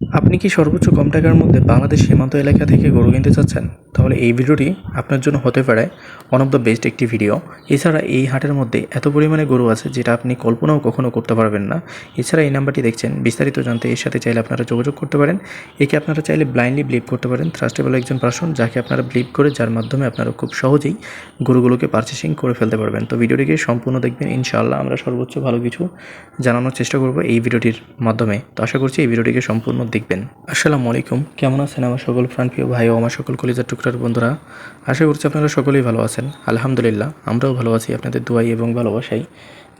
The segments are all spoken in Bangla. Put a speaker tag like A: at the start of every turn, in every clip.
A: আপনি কি সর্বোচ্চ কম টাকার মধ্যে বাংলাদেশ সীমান্ত এলাকা থেকে গরু কিনতে চাচ্ছেন? তাহলে এই ভিডিওটি আপনার জন্য হতে পারে ওয়ান অফ দ্য বেস্ট একটি ভিডিও এছাড়া এই হাটের মধ্যে এত পরিমাণে গরু আছে যেটা আপনি কল্পনাও কখনো করতে পারবেন না। এছাড়া এই নাম্বারটি দেখছেন, বিস্তারিত জানতে এর সাথে চাইলে আপনারা যোগাযোগ করতে পারেন। একে আপনারা চাইলে ব্লাইন্ডলি ব্লিভ করতে পারেন। থ্রাস্টেবল একজন পার্সন যাকে আপনারা ব্লিভ করে, যার মাধ্যমে আপনারা খুব সহজেই গরুগুলোকে পারচেসিং করে ফেলতে পারবেন। তো ভিডিওটিকে সম্পূর্ণ দেখবেন, ইনশাআল্লাহ আমরা সর্বোচ্চ ভালো কিছু জানানোর চেষ্টা করব এই ভিডিওটির মাধ্যমে। তো আশা করছি এই ভিডিওটিকে সম্পূর্ণ দেখবেন। আসসালামু আলাইকুম, কেমন আছেন আমার সকল প্রাণপ্রিয় ভাই ও আমার সকল কলিজার টুকরার বন্ধুরা, আশা করছি আপনারা সকলেই ভালো আছেন। আলহামদুলিল্লাহ, আমরাও ভালো আছি আপনাদের দোয়াই এবং ভালোবাসাই।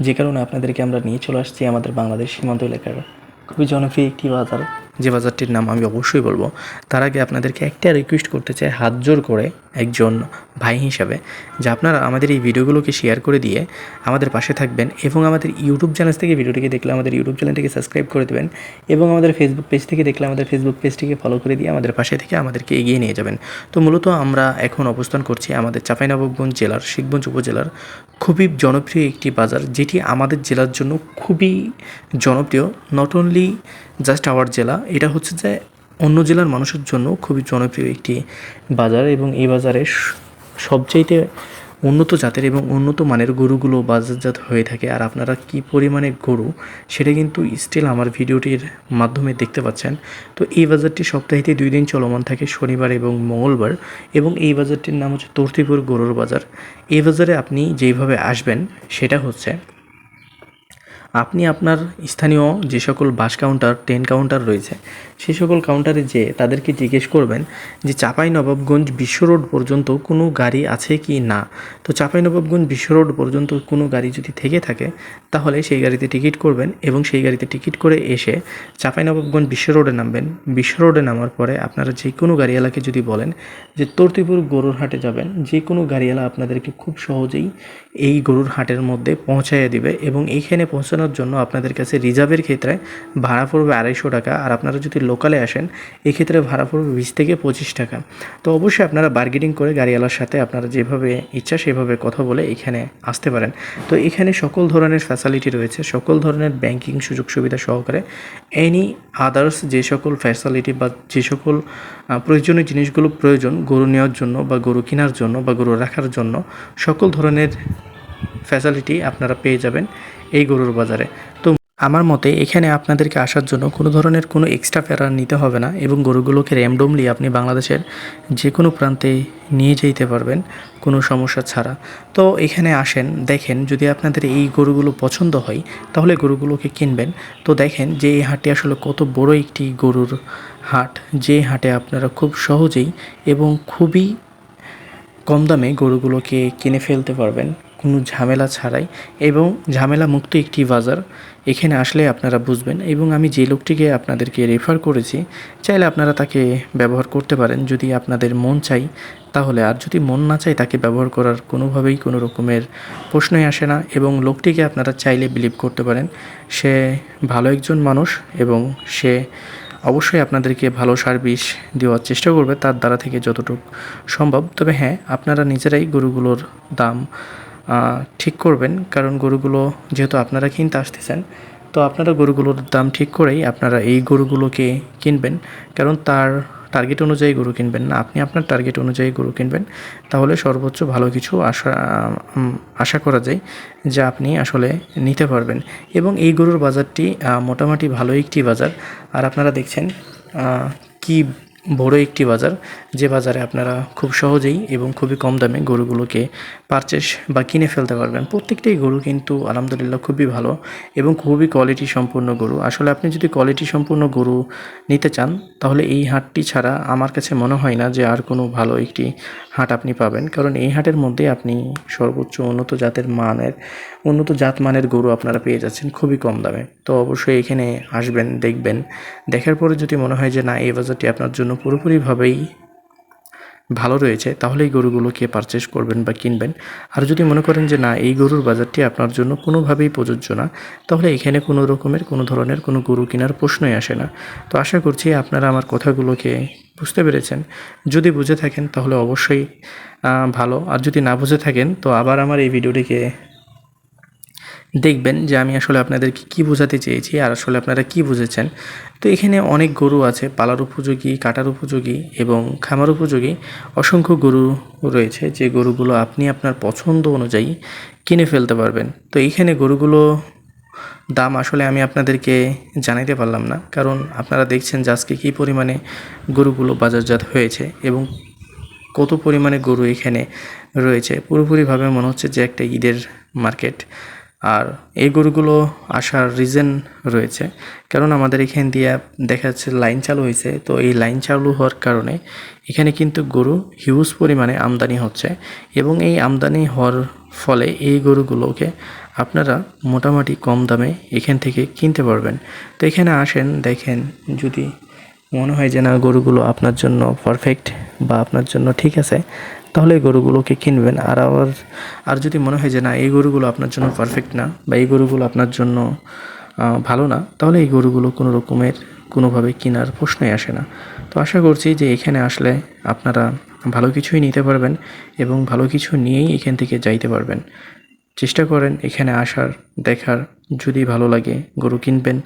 A: যে কারণে আপনাদেরকে আমরা নিয়ে চলে আসছি আমাদের বাংলাদেশ সীমান্ত এলাকার খুবই জনপ্রিয় একটি বাজার। যে বাজারটির নাম আমি অবশ্যই বলব। তার আগে আপনাদেরকে একটা রিকোয়েস্ট করতে চাই, হাত জোর করে। একজন ভাই হিসাবে, যে আপনারা আমাদের এই ভিডিওগুলোকে শেয়ার করে দিয়ে আমাদের পাশে থাকবেন এবং আমাদের ইউটিউব চ্যানেল থেকে ভিডিওটিকে দেখলে আমাদের ইউটিউব চ্যানেলটিকে সাবস্ক্রাইব করে দেবেন এবং আমাদের ফেসবুক পেজ থেকে দেখলে আমাদের ফেসবুক পেজটিকে ফলো করে দিয়ে আমাদের পাশে থেকে আমাদেরকে এগিয়ে নিয়ে যাবেন। তো মূলত আমরা এখন অবস্থান করছি আমাদের চাঁপাইনবাবগঞ্জ জেলার, শিখগঞ্জ উপজেলার খুবই জনপ্রিয় একটি বাজার, যেটি আমাদের জেলার জন্য খুবই জনপ্রিয়। নট অনলি জাস্ট আওয়ার জেলা, এটা হচ্ছে যে অন্য জেলার মানুষের জন্য খুবই জনপ্রিয় একটি বাজার এবং এই বাজারে সবচাইতে উন্নত জাতের এবং উন্নত মানের গরুগুলো বাজারজাত হয়ে থাকে। আর আপনারা কি পরিমাণে গরু, সেটা কিন্তু স্টিল আমার ভিডিওটির মাধ্যমে দেখতে পাচ্ছেন। তো এই বাজারটি সপ্তাহেতে দুই দিন চলমান থাকে শনিবার এবং মঙ্গলবার এবং এই বাজারটির নাম হচ্ছে তর্তিপুর গরুর বাজার। এই বাজারে আপনি যেইভাবে আসবেন, সেটা হচ্ছে আপনি আপনার স্থানীয় যে সকল বাস কাউন্টার ট্রেন কাউন্টার রয়েছে সেই সকল কাউন্টারে যেয়ে তাদেরকে জিজ্ঞেস করবেন যে চাপাই নবাবগঞ্জ বিশ্ব রোড পর্যন্ত কোনো গাড়ি আছে কি না? তো চাপাই নবাবগঞ্জ বিশ্ব রোড পর্যন্ত কোনো গাড়ি যদি থেকে থাকে, তাহলে সেই গাড়িতে টিকিট করবেন এবং সেই গাড়িতে টিকিট করে এসে চাপাই নবাবগঞ্জ বিশ্ব রোডে নামবেন। বিশ্ব রোডে নামার পরে আপনারা যে কোনো গাড়িওয়ালাকে যদি বলেন যে তর্তিপুর গরুর হাটে যাবেন, যে কোনো গাড়িওয়ালা আপনাদেরকে খুব সহজেই এই গরুর হাটের মধ্যে পৌঁছাইয়ে দিবে এবং এইখানে পৌঁছানোর জন্য আপনাদের কাছে রিজার্ভের ক্ষেত্রে ভাড়া পড়বে আড়াইশো টাকা আর আপনারা যদি লোকালে আসেন, এক্ষেত্রে ভাড়া পড়বে বিশ থেকে পঁচিশ টাকা। তো অবশ্যই আপনারা বার্গেনিং করে গাড়িওয়ালার সাথে আপনারা যেভাবে ইচ্ছা সেভাবে কথা বলে এখানে আসতে পারেন। তো এখানে সকল ধরনের ফ্যাসিলিটি রয়েছে, সকল ধরনের ব্যাংকিং সুযোগ সুবিধা সহকারে এনি আদার্স যে সকল ফ্যাসিলিটি বা যে সকল প্রয়োজনীয় জিনিসগুলো প্রয়োজন, গরু নেওয়ার জন্য বা গরু কেনার জন্য বা গরু রাখার জন্য, সকল ধরনের ফ্যাসিলিটি আপনারা পেয়ে যাবেন এই গরুর বাজারে। তো আমার মতে এখানে আপনাদেরকে আসার জন্য কোনো ধরনের কোনো এক্সট্রা ফেরার নিতে হবে না এবং গরুগুলোকে র্যামডমলি আপনি বাংলাদেশের যে কোনো প্রান্তে নিয়ে যেতে পারবেন কোনো সমস্যা ছাড়া। তো এখানে আসেন, দেখেন যদি আপনাদের এই গরুগুলো পছন্দ হয় তাহলে গরুগুলোকে কিনবেন। তো দেখেন যে এই হাটটি আসলে কত বড় একটি গরুর হাট। যে হাটে আপনারা খুব সহজেই এবং খুবই কম দামে গরুগুলোকে কিনে ফেলতে পারবেন। কোনো ঝামেলা ছাড়াই এবং ঝামেলা মুক্ত একটি বাজার এখানে আসলে আপনারা বুঝবেন এবং আমি যে লোকটিকে আপনাদেরকে রেফার করেছি, চাইলে আপনারা তাকে ব্যবহার করতে পারেন যদি আপনাদের মন চাই। তাহলে আর যদি মন না চাই তাকে ব্যবহার করার কোনোভাবেই কোনো রকমের প্রশ্নই আসে না এবং লোকটিকে আপনারা চাইলে বিলিভ করতে পারেন। সে ভালো একজন মানুষ এবং সে অবশ্যই আপনাদেরকে ভালো সার্ভিস দেওয়ার চেষ্টা করবে তার দ্বারা থেকে যতটুকু সম্ভব। তবে হ্যাঁ আপনারা নিজেরাই গরুগুলোর দাম ঠিক করবেন, কারণ গরুগুলো যেহেতু আপনারা কিনতে আসতেছেন, তো আপনারা গরুগুলোর দাম ঠিক করেই আপনারা এই গরুগুলোকে কিনবেন, কারণ তার টার্গেট অনুযায়ী গরু কিনবেন না। আপনি আপনার টার্গেট অনুযায়ী গরু কিনবেন, তাহলে সর্বোচ্চ ভালো কিছু আশা আশা করা যায় যা আপনি আসলে নিতে পারবেন। এবং এই গরুর বাজারটি মোটামুটি ভালো একটি বাজার। আর আপনারা দেখছেন কি বড় একটি বাজার, যে বাজারে আপনারা খুব সহজেই এবং খুবই কম দামে গরুগুলোকে পারচেস বা কিনে ফেলতে পারবেন। প্রত্যেকটাই গরু কিন্তু আলহামদুলিল্লাহ খুবই ভালো এবং খুবই কোয়ালিটি সম্পূর্ণ গরু। আসলে আপনি যদি কোয়ালিটি সম্পূর্ণ গরু নিতে চান, তাহলে এই হাটটি ছাড়া আমার কাছে মনে হয় না যে আর কোনো ভালো একটি হাট আপনি পাবেন। কারণ এই হাটের মধ্যে আপনি সর্বোচ্চ উন্নত জাতের মানের, উন্নত জাত মানের গরু আপনারা পেয়ে যাচ্ছেন খুবই কম দামে। তো অবশ্যই এখানে আসবেন, দেখবেন। দেখার পরে যদি মনে হয় যে না, এই বাজারটি আপনার জন্য পুরোপুরিভাবেই ভালো রয়েছে, তাহলে এই গরুগুলোকে পারচেস করবেন বা কিনবেন। আর যদি মনে করেন যে না, এই গরুর বাজারটি আপনার জন্য কোনোভাবেই প্রযোজ্য না, তাহলে এখানে কোনো রকমের, কোনো ধরনের কোনো গরু কেনার প্রশ্নই আসে না। তো আশা করছি আপনারা আমার কথাগুলোকে বুঝতে পেরেছেন। যদি বুঝে থাকেন, তাহলে অবশ্যই ভালো। আর যদি না বুঝে থাকেন, তো আবার আমার এই ভিডিওটিকে দেখবেন যে আমি আসলে আপনাদেরকে কী বোঝাতে চেয়েছি আর আসলে আপনারা কী বুঝেছেন। তো এখানে অনেক গরু আছে, পালার উপযোগী, কাটার উপযোগী এবং খামার উপযোগী অসংখ্য গরু রয়েছে যে গরুগুলো আপনি আপনার পছন্দ অনুযায়ী কিনে ফেলতে পারবেন। তো এইখানে গরুগুলো দাম আসলে আমি আপনাদেরকে জানাইতে পারলাম না, কারণ আপনারা দেখছেন যে আজকে কী পরিমাণে গরুগুলো বাজারজাত হয়েছে এবং কত পরিমাণে গরু এখানে রয়েছে। পুরোপুরিভাবে মনে হচ্ছে যে একটা ঈদের মার্কেট। আর এই গরুগুলো আসার রিজন রয়েছে। কারণ আমাদের এখান দিয়ে দেখা যাচ্ছে লাইন চালু হয়েছে, তো এই লাইন চালু হওয়ার কারণে এখানে কিন্তু গরু হিউজ পরিমাণে আমদানি হচ্ছে এবং এই আমদানি হওয়ার ফলে এই গরুগুলোকে আপনারা মোটামুটি কম দামে এখান থেকে কিনতে পারবেন। তো এখানে আসেন, দেখেন যদি মনে হয় যে না, গরুগুলো আপনার জন্য পারফেক্ট বা আপনার জন্য ঠিক আছে তাহলে এই গরুগুলোকে কিনবেন। আর আবার, আর যদি মনে হয় যে না, এই গরুগুলো আপনার জন্য পারফেক্ট না, বা এই গরুগুলো আপনার জন্য ভালো না, তাহলে এই গরুগুলো কোনো রকমের, কোনোভাবে কেনার প্রশ্নই আসে না। তো আশা করছি যে এখানে আসলে আপনারা ভালো কিছুই নিতে পারবেন এবং ভালো কিছু নিয়েই এখান থেকে যাইতে পারবেন। চেষ্টা করেন এখানে আসার, দেখার, যদি ভালো লাগে গরু কিনবেন,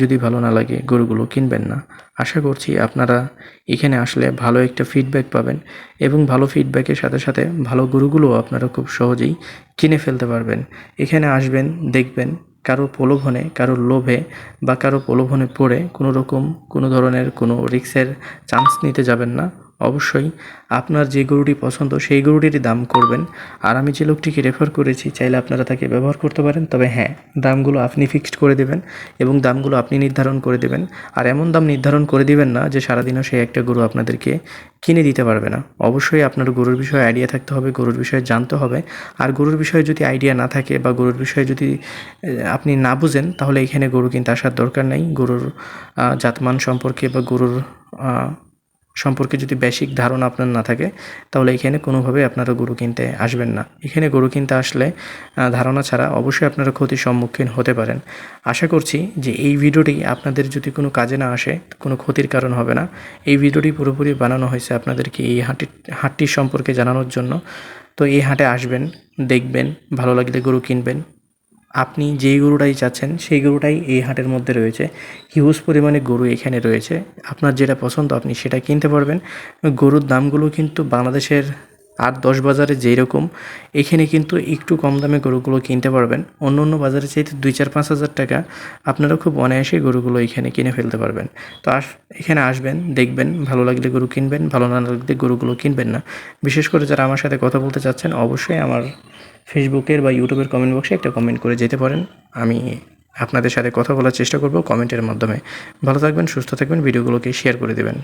A: যদি ভালো না লাগে গরুগুলো কিনবেন না। আশা করছি আপনারা এখানে আসলে ভালো একটা ফিডব্যাক পাবেন এবং ভালো ফিডব্যাকের সাথে সাথে ভালো গরুগুলো আপনারা খুব সহজেই কিনে ফেলতে পারবেন। এখানে আসবেন, দেখবেন কারও প্রলোভনে, কারও লোভে বা কারও প্রলোভনে পড়ে কোনো রকম কোনো ধরনের কোনো রিক্সের চান্স নিতে যাবেন না। অবশ্যই আপনার যে গরুটি পছন্দ, সেই গরুটিরই দাম করবেন। আর আমি যে লোকটিকে রেফার করেছি, চাইলে আপনারা তাকে ব্যবহার করতে পারেন। তবে হ্যাঁ দামগুলো আপনি ফিক্সড করে দেবেন এবং দামগুলো আপনি নির্ধারণ করে দেবেন। আর এমন দাম নির্ধারণ করে দিবেন না যে সারাদিনও সেই একটা গরু আপনাদেরকে কিনে দিতে পারবে না। অবশ্যই আপনার গরুর বিষয়ে আইডিয়া থাকতে হবে, গরুর বিষয়ে জানতে হবে। আর গরুর বিষয়ে যদি আইডিয়া না থাকে বা গরুর বিষয়ে যদি আপনি না বুঝেন, তাহলে এখানে গরু কিনতে আসার দরকার নেই। গরুর জাতমান সম্পর্কে বা গরুর সম্পর্কে যদি বেসিক ধারণা আপনার না থাকে, তাহলে এখানে কোনোভাবে আপনারা গরু কিনতে আসবেন না। এখানে গরু কিনতে আসলে ধারণা ছাড়া অবশ্যই আপনারা ক্ষতির সম্মুখীন হতে পারেন। আশা করছি যে এই ভিডিওটি আপনাদের যদি কোনো কাজে না আসে, কোনো ক্ষতির কারণ হবে না। এই ভিডিওটি পুরোপুরি বানানো হয়েছে আপনাদেরকে এই হাটটি হাটটির সম্পর্কে জানানোর জন্য। তো এই হাটে আসবেন, দেখবেন, ভালো লাগলে গরু কিনবেন আপনি যেই গরুটাই চাচ্ছেন, সেই গরুটাই এই হাটের মধ্যে রয়েছে। হিউজ পরিমাণে গরু এখানে রয়েছে। আপনার যেটা পছন্দ, আপনি সেটা কিনতে পারবেন। গরুর দামগুলো কিন্তু বাংলাদেশের আট, দশ বাজারে যেই রকম এখানে কিন্তু একটু কম দামে গরুগুলো কিনতে পারবেন। অন্য অন্য বাজারে চাইতে দুই, চার, পাঁচ হাজার টাকা আপনারা খুব অনায়াসে গরুগুলো এখানে কিনে ফেলতে পারবেন। তো আস, এখানে আসবেন, দেখবেন, ভালো লাগলে গরু কিনবেন, ভালো না লাগলে গরুগুলো কিনবেন না। বিশেষ করে যারা আমার সাথে কথা বলতে চাচ্ছেন, অবশ্যই আমার ফেসবুকের বা ইউটিউবের কমেন্ট বক্সে একটা কমেন্ট করে যেতে পারেন। আমি আপনাদের সাথে কথা বলার চেষ্টা করব কমেন্টের মাধ্যমে। ভালো থাকবেন, সুস্থ থাকবেন ভিডিওগুলোকে শেয়ার করে দেবেন।